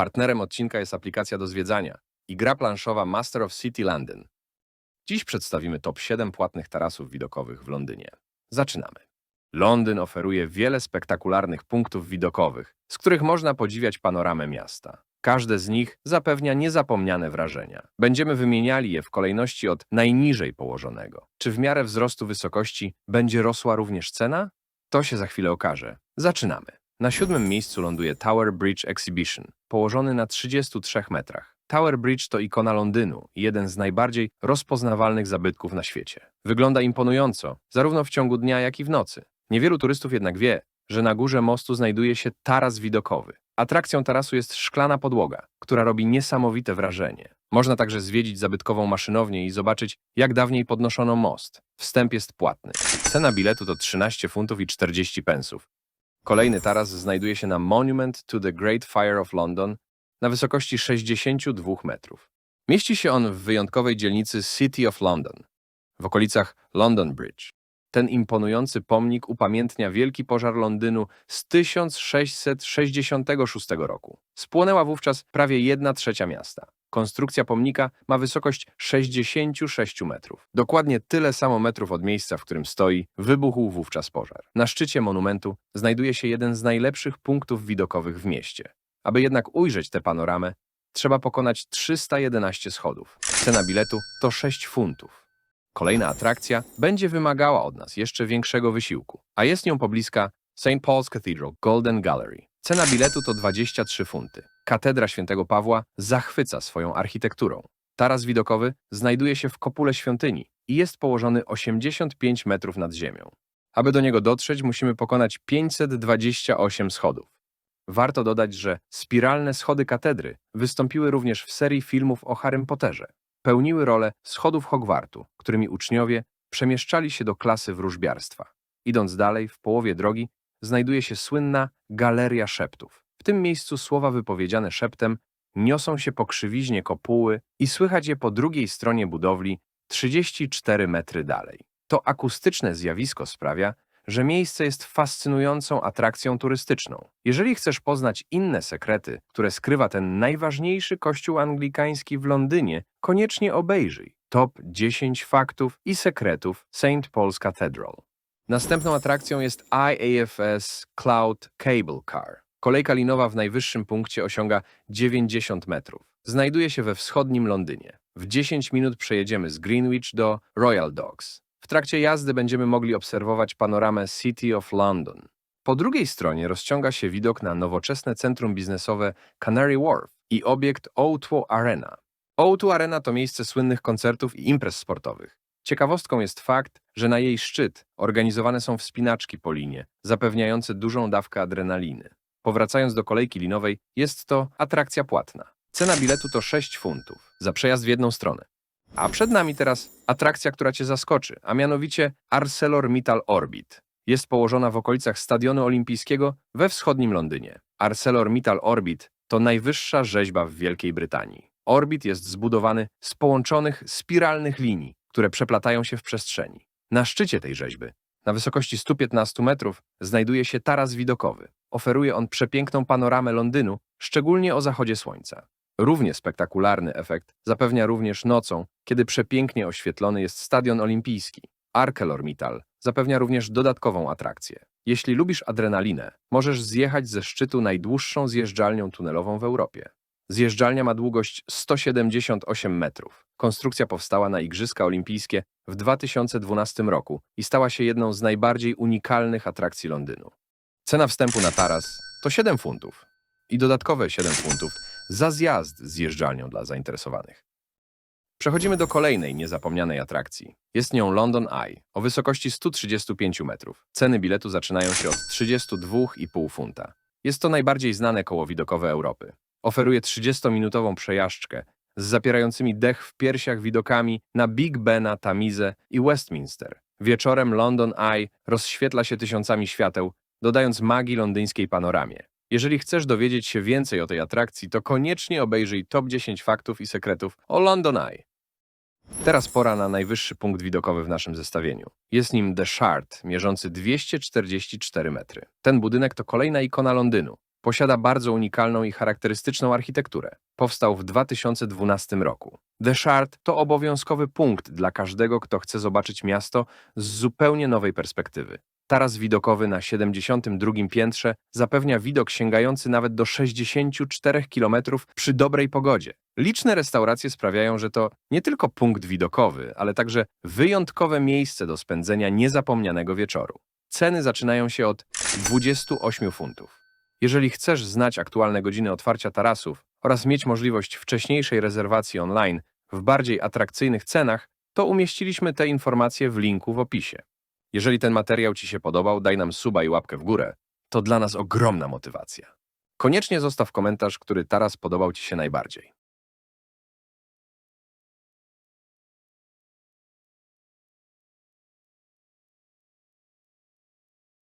Partnerem odcinka jest aplikacja do zwiedzania i gra planszowa Master of City London. Dziś przedstawimy top 7 płatnych tarasów widokowych w Londynie. Zaczynamy. Londyn oferuje wiele spektakularnych punktów widokowych, z których można podziwiać panoramę miasta. Każde z nich zapewnia niezapomniane wrażenia. Będziemy wymieniali je w kolejności od najniżej położonego. Czy w miarę wzrostu wysokości będzie rosła również cena? To się za chwilę okaże. Zaczynamy. Na siódmym miejscu ląduje Tower Bridge Exhibition, położony na 33 metrach. Tower Bridge to ikona Londynu jeden z najbardziej rozpoznawalnych zabytków na świecie. Wygląda imponująco, zarówno w ciągu dnia, jak i w nocy. Niewielu turystów jednak wie, że na górze mostu znajduje się taras widokowy. Atrakcją tarasu jest szklana podłoga, która robi niesamowite wrażenie. Można także zwiedzić zabytkową maszynownię i zobaczyć, jak dawniej podnoszono most. Wstęp jest płatny. Cena biletu to 13 funtów i 40 pensów. Kolejny taras znajduje się na Monument to the Great Fire of London na wysokości 62 metrów. Mieści się on w wyjątkowej dzielnicy City of London, w okolicach London Bridge. Ten imponujący pomnik upamiętnia wielki pożar Londynu z 1666 roku. Spłonęła wówczas prawie 1 trzecia miasta. Konstrukcja pomnika ma wysokość 66 metrów. Dokładnie tyle samo metrów od miejsca, w którym stoi, wybuchł wówczas pożar. Na szczycie monumentu znajduje się jeden z najlepszych punktów widokowych w mieście. Aby jednak ujrzeć tę panoramę, trzeba pokonać 311 schodów. Cena biletu to 6 funtów. Kolejna atrakcja będzie wymagała od nas jeszcze większego wysiłku, a jest nią pobliska St. Paul's Cathedral Golden Gallery. Cena biletu to 23 funty. Katedra świętego Pawła zachwyca swoją architekturą. Taras widokowy znajduje się w kopule świątyni i jest położony 85 metrów nad ziemią. Aby do niego dotrzeć, musimy pokonać 528 schodów. Warto dodać, że spiralne schody katedry wystąpiły również w serii filmów o Harrym Potterze. Pełniły rolę schodów Hogwartu, którymi uczniowie przemieszczali się do klasy wróżbiarstwa. Idąc dalej, w połowie drogi znajduje się słynna Galeria Szeptów. W tym miejscu słowa wypowiedziane szeptem niosą się po krzywiźnie kopuły i słychać je po drugiej stronie budowli 34 metry dalej. To akustyczne zjawisko sprawia, że miejsce jest fascynującą atrakcją turystyczną. Jeżeli chcesz poznać inne sekrety, które skrywa ten najważniejszy kościół anglikański w Londynie, koniecznie obejrzyj top 10 faktów i sekretów St. Paul's Cathedral. Następną atrakcją jest IAFS Cloud Cable Car. Kolejka linowa w najwyższym punkcie osiąga 90 metrów. Znajduje się we wschodnim Londynie. W 10 minut przejedziemy z Greenwich do Royal Docks. W trakcie jazdy będziemy mogli obserwować panoramę City of London. Po drugiej stronie rozciąga się widok na nowoczesne centrum biznesowe Canary Wharf i obiekt O2 Arena. O2 Arena to miejsce słynnych koncertów i imprez sportowych. Ciekawostką jest fakt, że na jej szczyt organizowane są wspinaczki po linie, zapewniające dużą dawkę adrenaliny. Powracając do kolejki linowej, jest to atrakcja płatna. Cena biletu to 6 funtów za przejazd w jedną stronę. A przed nami teraz atrakcja, która Cię zaskoczy, a mianowicie ArcelorMittal Orbit. Jest położona w okolicach Stadionu Olimpijskiego we wschodnim Londynie. ArcelorMittal Orbit to najwyższa rzeźba w Wielkiej Brytanii. Orbit jest zbudowany z połączonych spiralnych linii, które przeplatają się w przestrzeni. Na szczycie tej rzeźby, na wysokości 115 metrów, znajduje się taras widokowy. Oferuje on przepiękną panoramę Londynu, szczególnie o zachodzie słońca. Równie spektakularny efekt zapewnia również nocą, kiedy przepięknie oświetlony jest Stadion Olimpijski. ArcelorMittal zapewnia również dodatkową atrakcję. Jeśli lubisz adrenalinę, możesz zjechać ze szczytu najdłuższą zjeżdżalnią tunelową w Europie. Zjeżdżalnia ma długość 178 metrów. Konstrukcja powstała na Igrzyska Olimpijskie w 2012 roku i stała się jedną z najbardziej unikalnych atrakcji Londynu. Cena wstępu na taras to 7 funtów i dodatkowe 7 funtów za zjazd z zjeżdżalnią dla zainteresowanych. Przechodzimy do kolejnej niezapomnianej atrakcji. Jest nią London Eye o wysokości 135 metrów. Ceny biletu zaczynają się od 32,5 funta. Jest to najbardziej znane koło widokowe Europy. Oferuje 30-minutową przejażdżkę z zapierającymi dech w piersiach widokami na Big Bena, Tamizę i Westminster. Wieczorem London Eye rozświetla się tysiącami świateł, dodając magii londyńskiej panoramie. Jeżeli chcesz dowiedzieć się więcej o tej atrakcji, to koniecznie obejrzyj top 10 faktów i sekretów o London Eye. Teraz pora na najwyższy punkt widokowy w naszym zestawieniu. Jest nim The Shard, mierzący 244 metry. Ten budynek to kolejna ikona Londynu. Posiada bardzo unikalną i charakterystyczną architekturę. Powstał w 2012 roku. The Shard to obowiązkowy punkt dla każdego, kto chce zobaczyć miasto z zupełnie nowej perspektywy. Taras widokowy na 72 piętrze zapewnia widok sięgający nawet do 64 km przy dobrej pogodzie. Liczne restauracje sprawiają, że to nie tylko punkt widokowy, ale także wyjątkowe miejsce do spędzenia niezapomnianego wieczoru. Ceny zaczynają się od 28 funtów. Jeżeli chcesz znać aktualne godziny otwarcia tarasów oraz mieć możliwość wcześniejszej rezerwacji online w bardziej atrakcyjnych cenach, to umieściliśmy te informacje w linku w opisie. Jeżeli ten materiał Ci się podobał, daj nam suba i łapkę w górę. To dla nas ogromna motywacja. Koniecznie zostaw komentarz, który taras podobał Ci się najbardziej.